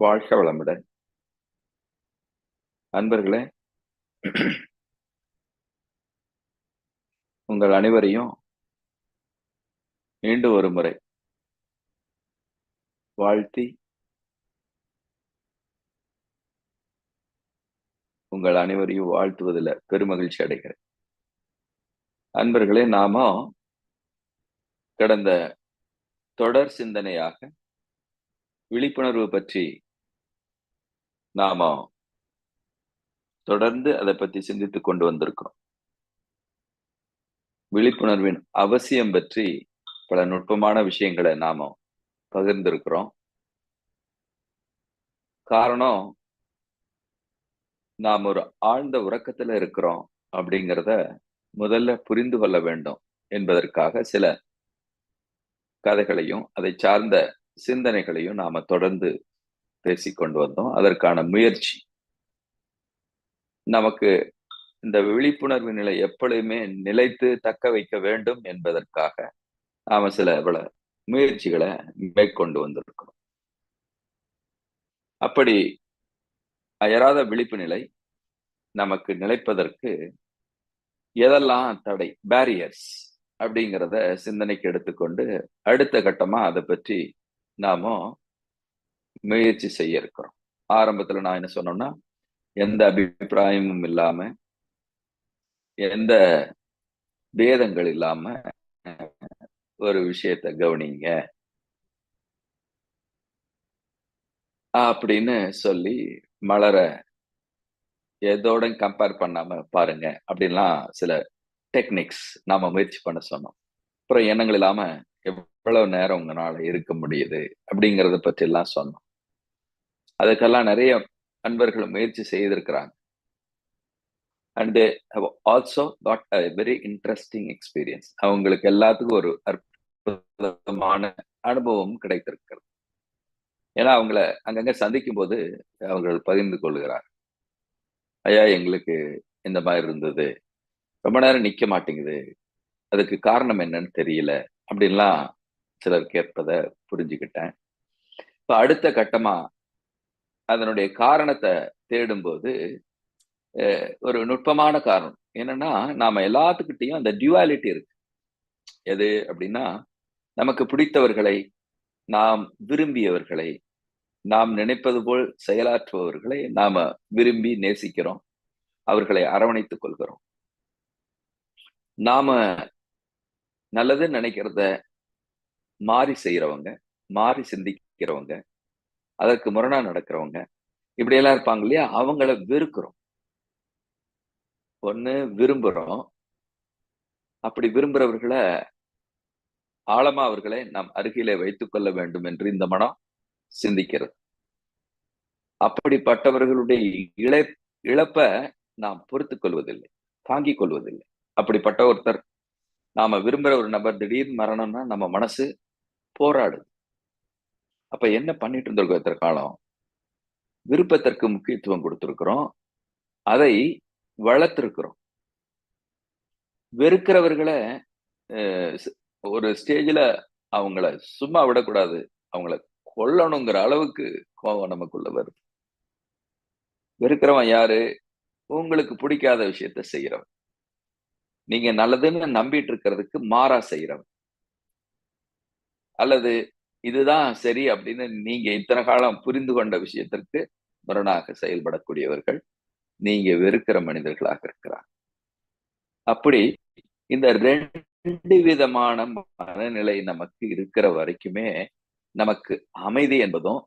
வாழ்க வளமுடன். அன்பர்களே உங்கள் அனைவரையும் மீண்டும் ஒரு முறை வாழ்த்தி உங்கள் அனைவரையும் வாழ்த்துவதில் பெருமகிழ்ச்சி அடைகிறேன். அன்பர்களே நாம கடந்த தொடர் சிந்தனையாக விழிப்புணர்வு பற்றி நாம தொடர்ந்து அதை பற்றி சிந்தித்துக் கொண்டு வந்திருக்கிறோம். விழிப்புணர்வின் அவசியம் பற்றி பல நுட்பமான விஷயங்களை நாம பகிர்ந்திருக்கிறோம். காரணம் நாம் ஒரு ஆழ்ந்த உறக்கத்துல இருக்கிறோம் அப்படிங்கிறத முதல்ல புரிந்து கொள்ள வேண்டும் என்பதற்காக சில கதைகளையும் அதை சார்ந்த சிந்தனைகளையும் நாம தொடர்ந்து பேசிக்கொண்டு வந்தோம். அதற்கான முயற்சி. நமக்கு இந்த விழிப்புணர்வு நிலை எப்பொழுதுமே நிலைத்து தக்க வைக்க வேண்டும் என்பதற்காக நாம சில பல முயற்சிகளை மேற்கொண்டு வந்திருக்கிறோம். அப்படி அயராத விழிப்பு நிலை நமக்கு நிலைப்பதற்கு எதெல்லாம் தடை? பேரியர்ஸ் அப்படிங்கிறத சிந்தனைக்கு எடுத்துக்கொண்டு அடுத்த கட்டமா அதை பற்றி நாம முயற்சி செய்ய இருக்கிறோம். ஆரம்பத்துல நான் என்ன சொன்னோம்னா எந்த அபிப்பிராயமும் இல்லாம எந்த பேதங்கள் இல்லாம ஒரு விஷயத்த கவனிங்க. அப்படின்னு சொல்லி மலர எதோட கம்பேர் பண்ணாம பாருங்க அப்படின்லாம் சில டெக்னிக்ஸ் நாம முயற்சி பண்ண சொன்னோம். அப்புறம் எண்ணங்கள் இல்லாம எவ்வளவு நேரம் உங்களால இருக்க முடியுது அப்படிங்கறத பற்றி எல்லாம் சொன்னோம். அதுக்கெல்லாம் நிறைய அன்பர்கள் முயற்சி செய்திருக்கிறாங்க. And have also got a very interesting experience அவங்களுக்கு எல்லாத்துக்கும் ஒரு அற்புதமான அனுபவம் கிடைத்திருக்கிறது. ஏன்னா அவங்கள அங்கங்க சந்திக்கும் போது அவர்கள் பகிர்ந்து கொள்கிறார். ஐயா எங்களுக்கு இந்த மாதிரி இருந்தது. ரொம்ப நேரம் நிக்க மாட்டேங்குது. அதுக்கு காரணம் என்னன்னு தெரியல. அப்படின்லாம் சிலர் கேட்பதை புரிஞ்சுக்கிட்டேன். இப்போ அடுத்த கட்டமா அதனுடைய காரணத்தை தேடும்போது ஒரு நுட்பமான காரணம். என்னன்னா நாம எல்லாத்துக்கிட்டையும் அந்த டியூவாலிட்டி இருக்கு. எது அப்படின்னா நமக்கு பிடித்தவர்களை நாம் விரும்பியவர்களை நாம் நினைப்பது போல் செயலாற்றுபவர்களை நாம விரும்பி நேசிக்கிறோம். அவர்களை அரவணைத்துக் கொள்கிறோம். நாம நல்லது நினைக்கிறத மாறி செய்யறவங்க மாறி சிந்திக்கிறவங்க அதற்கு முரணா நடக்கிறவங்க. இப்படியெல்லாம் இருப்பாங்க இல்லையா? அவங்கள வெறுக்கிறோம். ஒண்ணு விரும்புறோம். அப்படி விரும்புறவர்களை ஆழமா அவர்களை நாம் அருகிலே வைத்துக் கொள்ள வேண்டும் என்று இந்த மனம் சிந்திக்கிறது. அப்படிப்பட்டவர்களுடைய இழை இழப்ப நாம் பொறுத்து கொள்வதில்லை தாங்கிக் கொள்வதில்லை. அப்படிப்பட்ட ஒருத்தர் நாம விரும்புகிற ஒரு நபர் திடீர் மரணம்னா நம்ம மனசு போராடுது. அப்ப என்ன பண்ணிட்டு இருந்திருக்கோம் இத்தனை காலம்? விருப்பத்திற்கு முக்கியத்துவம் கொடுத்திருக்கிறோம். அதை வளர்த்திருக்கிறோம். வெறுக்கிறவர்களை ஒரு ஸ்டேஜில் அவங்கள சும்மா விடக்கூடாது. அவங்கள கொல்லணுங்கிற அளவுக்கு கோபம் நமக்குள்ள வருது. வெறுக்கிறவன் யாரு? உங்களுக்கு பிடிக்காத விஷயத்த செய்யறவன் நீங்க நல்லதுன்னு நம்பிட்டு இருக்கிறதுக்கு மாறா செய்யறவன் அல்லது இதுதான் சரி அப்படின்னு நீங்க இத்தனை காலம் புரிந்து கொண்ட விஷயத்திற்கு முரணாக செயல்படக்கூடியவர்கள் நீங்க வெறுக்கிற மனிதர்களாக இருக்கிறார் அப்படி இந்த ரெண்டு விதமான மனநிலை நமக்கு இருக்கிற வரைக்குமே நமக்கு அமைதி என்பதும்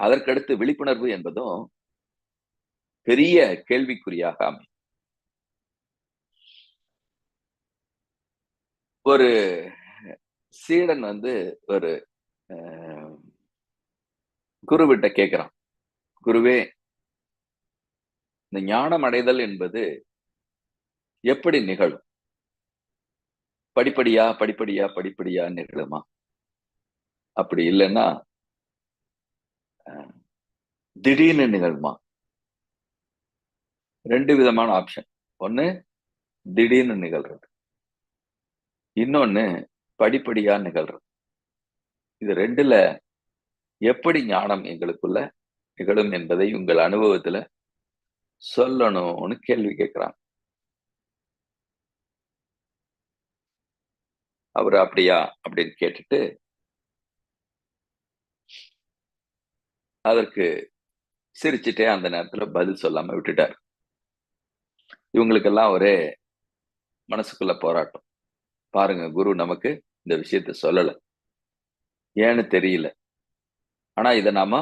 அதற்கடுத்து விழிப்புணர்வு என்பதும் பெரிய கேள்விக்குறியாக அமை ஒரு சீடன் வந்து ஒரு குருவிட்ட கேட்கிறான் குருவே இந்த ஞானம் அடைதல் என்பது எப்படி நிகழும்? படிப்படியா படிப்படியா படிப்படியா நிகழுமா? அப்படி இல்லைன்னா திடீர்னு நிகழுமா? ரெண்டு விதமான ஆப்ஷன். ஒன்று திடீர்னு நிகழ்றது. இன்னொன்னு படிப்படியா நிகழ்றது. இது ரெண்டுல எப்படி ஞானம் எங்களுக்குள்ள நிகழும் என்பதை உங்கள் அனுபவத்துல சொல்லணும்னு கேள்வி கேட்கிறான். அவர் அப்படியா அப்படின்னு கேட்டுட்டு அதற்கு சிரிச்சுட்டே அந்த நேரத்துல பதில் சொல்லாம விட்டுட்டார். இவங்களுக்கெல்லாம் ஒரே மனசுக்குள்ள போராட்டம். பாருங்க குரு நமக்கு இந்த விஷயத்த சொல்லல. ஏன்னு தெரியல. ஆனா இதை நாம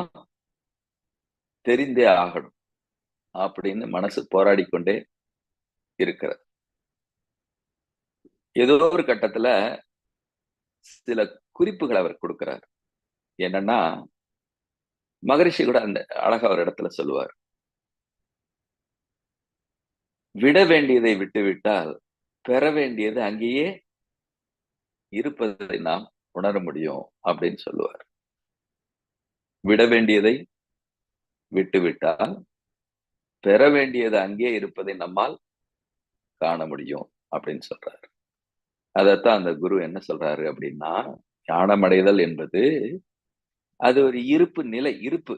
தெரிந்தே ஆகணும் அப்படின்னு மனசு போராடி கொண்டே இருக்கிறது. ஏதோ ஒரு கட்டத்துல சில குறிப்புகள் அவர் கொடுக்கிறார். என்னன்னா மகரிஷி கூட அந்த அழகா ஒரு இடத்துல சொல்லுவார். விட வேண்டியதை விட்டுவிட்டால் பெற வேண்டியது அங்கேயே இருப்பதை நாம் உணர முடியும் அப்படின்னு சொல்லுவார். விட வேண்டியதை விட்டுவிட்டால் பெற வேண்டியது அங்கே இருப்பதை நம்மால் காண முடியும் அப்படின்னு சொல்றாரு. அதைத்தான் அந்த குரு என்ன சொல்றாரு அப்படின்னா ஞானமடைதல் என்பது அது ஒரு இருப்பு நிலை இருப்பு.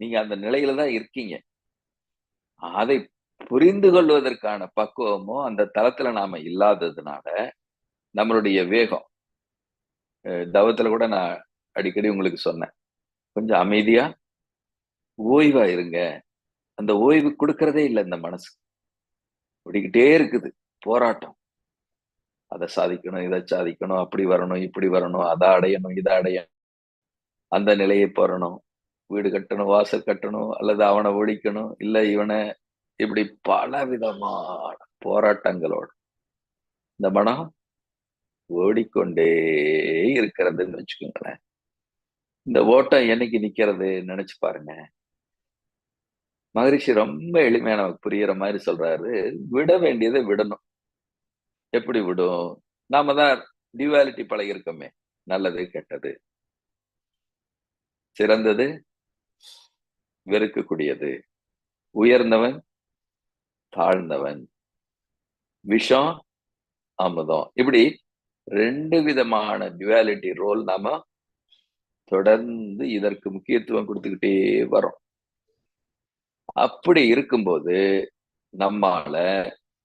நீங்க அந்த நிலையில தான் இருக்கீங்க. அதை புரிந்து கொள்வதற்கான பக்குவமோ அந்த தளத்துல நாம இல்லாததுனால நம்மளுடைய வேகம் தவத்துல கூட நான் அடிக்கடி உங்களுக்கு சொன்னேன். கொஞ்சம் அமைதியா ஓய்வா இருங்க. அந்த ஓய்வு கொடுக்கறதே இல்லை இந்த மனசு. ஓடிக்கிட்டே இருக்குது. போராட்டம். அதை சாதிக்கணும் இதை சாதிக்கணும் அப்படி வரணும் இப்படி வரணும் அதை அடையணும் இதை அடையணும். அந்த நிலையை போறணும். வீடு கட்டணும் வாசல் கட்டணும் அல்லது அவனை ஒழிக்கணும் இல்ல இவனை இப்படி பல விதமான போராட்டங்களோடு. இந்த மனம் ஓடிக்கொண்டே இருக்கிறதுன்னு வச்சுக்கோங்களேன். இந்த ஓட்டம் என்னைக்கு நிக்கிறது நினைச்சு பாருங்க. மகரிஷி ரொம்ப எளிமையா நமக்கு புரியுற மாதிரி சொல்றாரு. விட வேண்டியதை விடணும். எப்படி விடும்? நாம தான் டிவாலிட்டி பழகிருக்கோமே நல்லது கெட்டது. சிறந்தது வெறுக்கக்கூடியது. உயர்ந்தவன் தாழ்ந்தவன். விஷம் அமுதம். இப்படி ரெண்டு விதமான டுவாலிட்டி ரோல் நாம தொடர்ந்து இதற்கு முக்கியத்துவம் கொடுத்துக்கிட்டே வரோம் அப்படி இருக்கும்போது நம்மால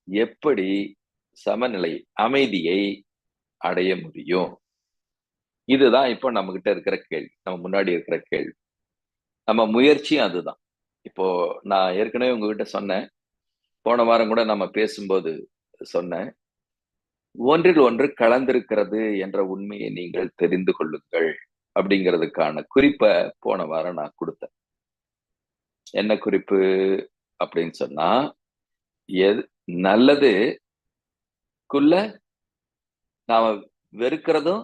எப்படி சமநிலை அமைதியை அடைய முடியும்? இதுதான் இப்போ நம்ம கிட்ட இருக்கிற கேள்வி. நம்ம முன்னாடி இருக்கிற கேள்வி. நம்ம முயற்சியும் அதுதான். இப்போ நான் ஏற்கனவே உங்ககிட்ட சொன்னேன். போன வாரம் கூட நம்ம பேசும்போது சொன்னேன். ஒன்றில் ஒன்று கலந்திருக்கிறது என்ற உண்மையை நீங்கள் தெரிந்து கொள்ளுங்கள் அப்படிங்கிறதுக்கான குறிப்பை போன வாரம் நான் கொடுத்தேன். என்ன குறிப்பு அப்படின்னு சொன்னா எது நல்லது குள்ள நாம வெறுக்கிறதும்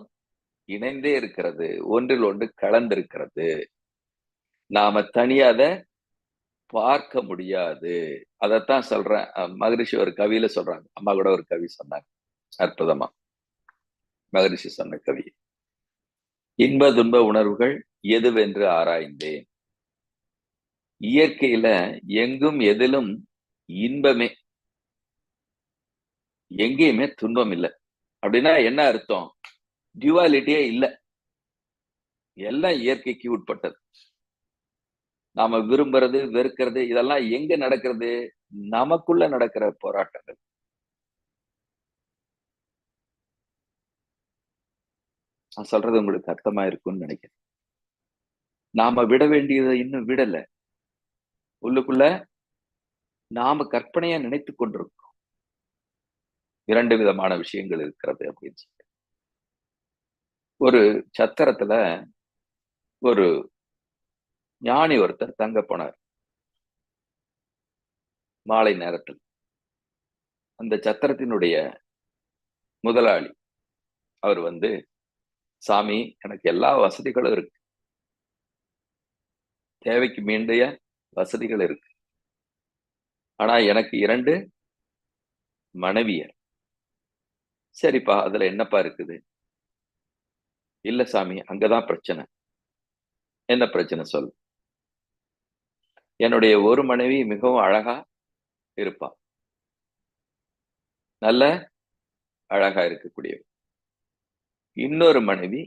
இணைந்தே இருக்கிறது ஒன்றில் ஒன்று கலந்திருக்கிறது. நாம தனியாத பார்க்க முடியாது. அதைத்தான் சொல்றேன். மகரிஷி ஒரு கவியில சொல்றாங்க அம்மா கூட ஒரு கவி சொன்னாங்க. அற்புதமா. மகரிஷி சொன்ன கவி. இன்ப துன்ப உணர்வுகள் எதுவென்று ஆராய்ந்தேன். இயற்கையில எங்கும் எதிலும் இன்பமே. எங்கேயுமே துன்பம் இல்லை. அப்படின்னா என்ன அர்த்தம்? டியூவாலிட்டியே இல்லை. எல்லாம் இயற்கைக்கு உட்பட்டது. நாம விரும்புறது வெறுக்கிறது இதெல்லாம் எங்க நடக்கிறது? நமக்குள்ள நடக்கிற போராட்டங்கள். நான் சொல்றது உங்களுக்கு அர்த்தமா இருக்கும்னு நினைக்கிறேன். நாம விட வேண்டியதை இன்னும் விடல. உள்ளுக்குள்ள நாம கற்பனையா நினைத்து கொண்டிருக்கோம் இரண்டு விதமான விஷயங்கள் இருக்கிறது அப்படின்னு சொல்லி ஒரு சத்திரத்துல ஒரு ஞானி ஒருத்தர் தங்க போனார். மாலை நேரத்தில். அந்த சத்திரத்தினுடைய முதலாளி. அவர் வந்து சாமி எனக்கு எல்லா வசதிகளும் இருக்கு. தேவைக்கு மீண்டிய வசதிகள் இருக்கு. ஆனா எனக்கு இரண்டு மனைவியர். சரிப்பா அதுல என்னப்பா இருக்குது? இல்ல சாமி அங்கதான் பிரச்சனை. என்ன பிரச்சனை சொல் என்னுடைய ஒரு மனைவி மிகவும் அழகா இருப்பா. நல்ல அழகா இருக்கக்கூடிய இன்னொரு மனைவி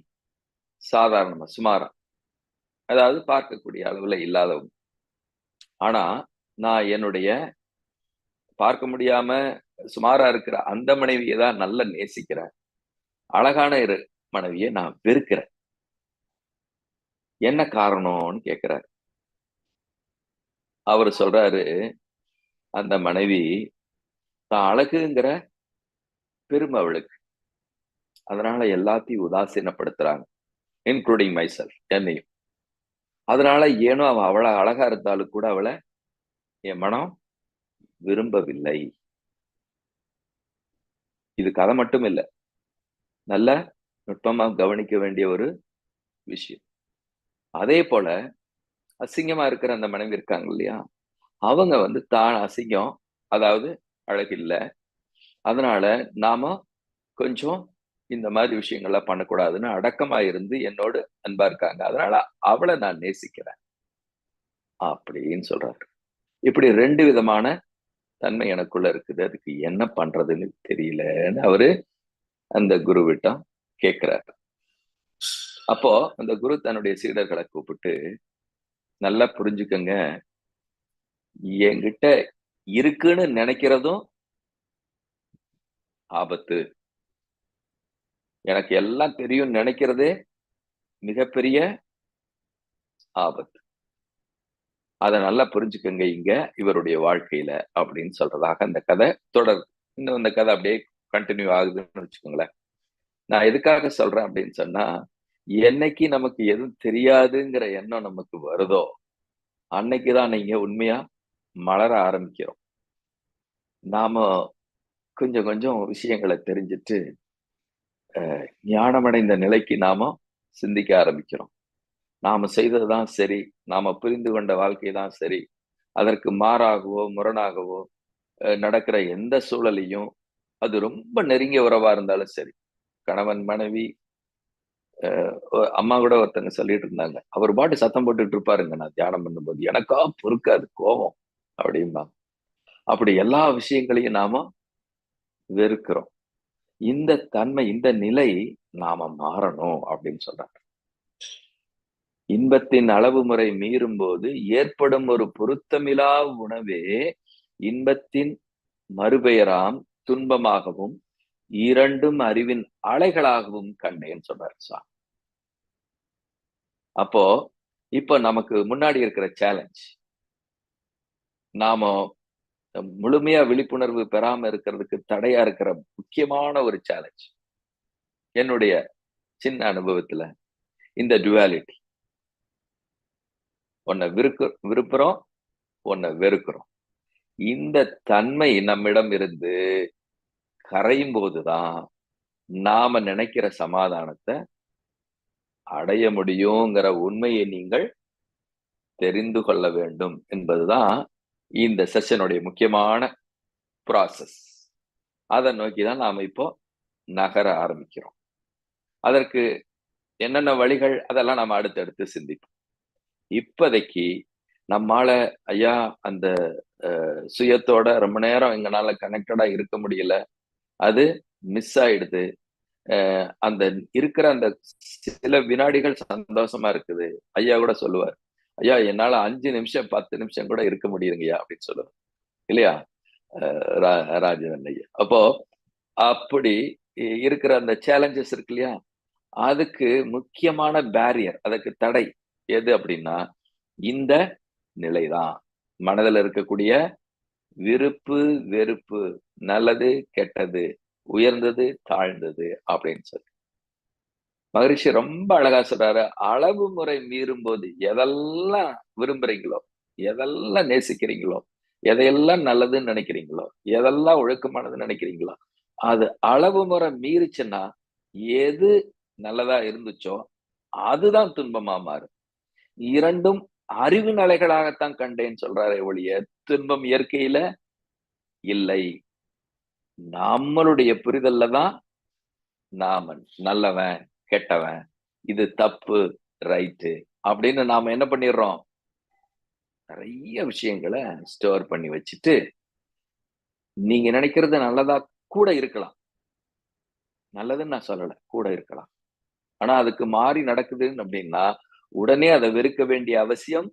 சாதாரணமா சுமாரா. அதாவது பார்க்கக்கூடிய அளவுல இல்லாதவங்க. ஆனா நான் என்னுடைய பார்க்க முடியாம சுமாரா இருக்கிற அந்த மனைவியை தான் நல்ல நேசிக்கிறேன். அழகான இரு மனைவியை நான் வெறுக்கிறேன். என்ன காரணம்னு கேக்குறாரு. அவர் சொல்றாரு அந்த மனைவி தான் அழகுங்கிற பெருமை அவளுக்கு. அதனால எல்லாத்தையும் உதாசீனப்படுத்துறாங்க இன்க்ளூடிங் மை செல்ஃப் என்னையும். அதனால ஏனோ அவன் அவ்வளவு அழகா இருந்தாலும் கூட அவளை என் மனம் விரும்பவில்லை. இது கதை மட்டும் இல்லை நல்ல நுட்பமா கவனிக்க வேண்டிய ஒரு விஷயம். அதே போல அசிங்கமா இருக்கிற அந்த மனைவி இருக்காங்க இல்லையா? அவங்க வந்து தான் அசிங்கம் அதாவது அழகில்லை. அதனால நாம கொஞ்சம் இந்த மாதிரி விஷயங்கள்லாம் பண்ணக்கூடாதுன்னு அடக்கமா இருந்து என்னோடு அன்பா இருக்காங்க. அதனால அவளை நான் நேசிக்கிறேன். அப்படின்னு சொல்றாரு. இப்படி ரெண்டு விதமான தன்மை எனக்குள்ள இருக்குது. அதுக்கு என்ன பண்றதுன்னு தெரியலன்னு அவரு அந்த குரு விட்டா கேட்கிறாரு அப்போ அந்த குரு தன்னுடைய சீடர்களை கூப்பிட்டு நல்லா புரிஞ்சுக்கங்க. என்கிட்ட இருக்குன்னு நினைக்கிறதும் ஆபத்து. எனக்கு எல்லாம் தெரியும் நினைக்கிறதே மிகப்பெரிய ஆபத்து. அதை நல்லா புரிஞ்சுக்கங்க இங்க இவருடைய வாழ்க்கையில அப்படின்னு சொல்றதாக அந்த கதை தொடர் இன்னும் அந்த கதை அப்படியே கண்டினியூ ஆகுதுன்னு வச்சுக்கோங்களேன். நான் எதுக்காக சொல்றேன் அப்படின்னு சொன்னா என்னைக்கு நமக்கு எதுவும் தெரியாதுங்கிற எண்ணம் நமக்கு வருதோ அன்னைக்குதான் நீங்க உண்மையா மலர ஆரம்பிக்கிறோம். நாம கொஞ்சம் கொஞ்சம் விஷயங்களை தெரிஞ்சுட்டு ஞானமடைந்த நிலைக்கு நாம சிந்திக்க ஆரம்பிக்கிறோம். நாம செய்ததுதான் சரி நாம புரிந்து கொண்ட வாழ்க்கை தான் சரி அதற்கு மாறாகவோ முரணாகவோ நடக்கிற எந்த சூழலையும் அது ரொம்ப நெருங்கிய உறவா இருந்தாலும் சரி கணவன் மனைவி அம்மா கூட ஒருத்தங்க சொல்லிட்டு இருந்தாங்க அவர் பாட்டு சத்தம் போட்டுட்டு இருப்பாருங்க நான் தியானம் பண்ணும்போது. எனக்கா பொறுக்காது கோபம். அப்படிம்பா அப்படி எல்லா விஷயங்களையும் நாம வெறுக்கிறோம். இந்த தன்மை இந்த நிலை நாம மாறணும் அப்படின்னு சொல்றாங்க. இன்பத்தின் அளவு முறை மீறும் போது ஏற்படும் ஒரு பொருத்தமிலா உணவே இன்பத்தின் மறுபெயராம் துன்பமாகவும் இரண்டும் அறிவின் அலைகளாகவும் கண்டேன்னு சொன்னார் சாமி. அப்போ இப்போ நமக்கு முன்னாடி இருக்கிற சேலஞ்ச் நாம முழுமையா விழிப்புணர்வு பெறாம இருக்கிறதுக்கு தடையா இருக்கிற முக்கியமான ஒரு சேலஞ்ச் என்னுடைய சின்ன அனுபவத்துல இந்த டுவாலிட்டி உன்னை விருக்க விருப்புறோம் உன்னை வெறுக்கிறோம். இந்த தன்மை நம்மிடம் இருந்து கரையும் போதுதான் நாம நினைக்கிற சமாதானத்தை அடைய முடியுங்கிற உண்மையை நீங்கள் தெரிந்து கொள்ள வேண்டும் என்பதுதான் இந்த செஷனுடைய முக்கியமான ப்ராசஸ் அதை நோக்கி தான் நாம இப்போ நகர ஆரம்பிக்கிறோம். அதற்கு என்னென்ன வழிகள் அதெல்லாம் நம்ம அடுத்தடுத்து சிந்திப்போம். இப்போதைக்கு நம்மால ஐயா அந்த சுயத்தோட ரொம்ப நேரம் எங்களால கனெக்டடா இருக்க முடியல. அது மிஸ் ஆயிடுது. அந்த இருக்கிற அந்த சில வினாடிகள் சந்தோஷமா இருக்குது. ஐயா கூட சொல்லுவார் ஐயா என்னால அஞ்சு நிமிஷம் பத்து நிமிஷம் கூட இருக்க முடியுதுங்கய்யா அப்படின்னு சொல்லுவார். இல்லையா? ராஜவன் ஐயா அப்போ அப்படி இருக்கிற அந்த சேலஞ்சஸ் இருக்கு இல்லையா? அதுக்கு முக்கியமான பேரியர் அதுக்கு தடை எது அப்படின்னா இந்த நிலைதான். மனதில் இருக்கக்கூடிய விருப்பு வெறுப்பு நல்லது கெட்டது உயர்ந்தது தாழ்ந்தது அப்படின்னு சொல்லி. மகரிஷி ரொம்ப அழகா சொல்றாரு அளவு முறை மீறும் போது எதெல்லாம் விரும்புறீங்களோ எதெல்லாம் நேசிக்கிறீங்களோ எதையெல்லாம் நல்லதுன்னு நினைக்கிறீங்களோ எதெல்லாம் ஒழுக்கமானதுன்னு நினைக்கிறீங்களோ அது அளவு முறை மீறிச்சுன்னா எது நல்லதா இருந்துச்சோ அதுதான் துன்பமா மாறும். இரண்டும் அறிவு நிலைகளாகத்தான் கண்டேன்னு சொல்றாரே ஒழிய துன்பம் இயற்கையில இல்லை. நம்மளுடைய புரிதல்ல தான் நாம நல்லவன் கெட்டவன் இது தப்பு ரைட்டு அப்படின்னு நாம என்ன பண்ணிடுறோம்? நிறைய விஷயங்களை ஸ்டோர் பண்ணி வச்சுட்டு நீங்க நினைக்கிறது நல்லதா கூட இருக்கலாம். நல்லதுன்னு நான் சொல்லலை கூட இருக்கலாம். ஆனா அதுக்கு மாறி நடக்குதுன்னு அப்படின்னா உடனே அதை வெறுக்க வேண்டிய அவசியம்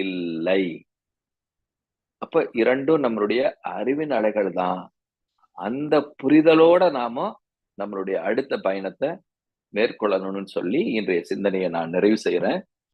இல்லை. அப்ப இரண்டும் நம்மளுடைய அறிவின் அலைகள் தான். அந்த புரிதலோட நாம நம்மளுடைய அடுத்த பயணத்தை மேற்கொள்ளணும்னு சொல்லி இன்றைய சிந்தனையை நான் நிறைவு செய்யறேன்